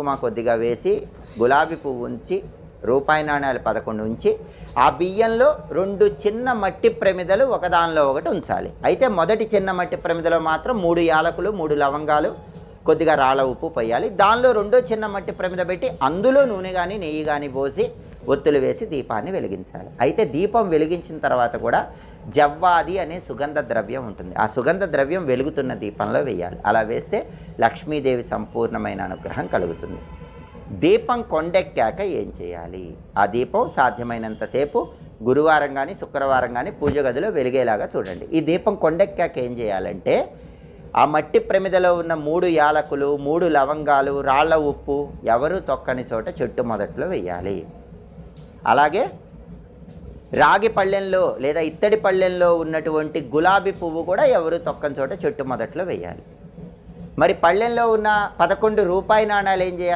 కుమ కొద్దిగా వేసి గులాబీ పువ్వు ఉంచి రూపాయి నాణ్యాలు పదకొండు ఉంచి ఆ బియ్యంలో రెండు చిన్న మట్టి ప్రమిదలు ఒకదానిలో ఒకటి ఉంచాలి. అయితే మొదటి చిన్న మట్టి ప్రమిదలో మాత్రం మూడు యాలకులు మూడు లవంగాలు కొద్దిగా రాళ్ళ ఉప్పు పోయాలి. దానిలో రెండో చిన్న మట్టి ప్రమిద పెట్టి అందులో నూనె కానీ నెయ్యి కానీ పోసి ఒత్తులు వేసి దీపాన్ని వెలిగించాలి. అయితే దీపం వెలిగించిన తర్వాత కూడా జవ్వాది అనే సుగంధ ద్రవ్యం ఉంటుంది. ఆ సుగంధ ద్రవ్యం వెలుగుతున్న దీపంలో వేయాలి. అలా వేస్తే లక్ష్మీదేవి సంపూర్ణమైన అనుగ్రహం కలుగుతుంది. దీపం కొండెక్కాక ఏం చేయాలి? ఆ దీపం సాధ్యమైనంతసేపు గురువారం కానీ శుక్రవారం కానీ పూజ గదిలో వెలిగేలాగా చూడండి. ఈ దీపం కొండెక్కాక ఏం చేయాలంటే ఆ మట్టి ప్రమిదలో ఉన్న మూడు యాలకులు మూడు లవంగాలు రాళ్ళ ఉప్పు ఎవరు తొక్కని చోట చెట్టు మొదట్లో వేయాలి. అలాగే రాగి పళ్ళెంలో లేదా ఇత్తడి పళ్ళెంలో ఉన్నటువంటి గులాబీ పువ్వు కూడా ఎవరు తొక్కని చోట చెట్టు మొదట్లో వేయాలి. మరి పళ్ళెంలో ఉన్న పదకొండు రూపాయి నాణాలు ఏం చేయాలి?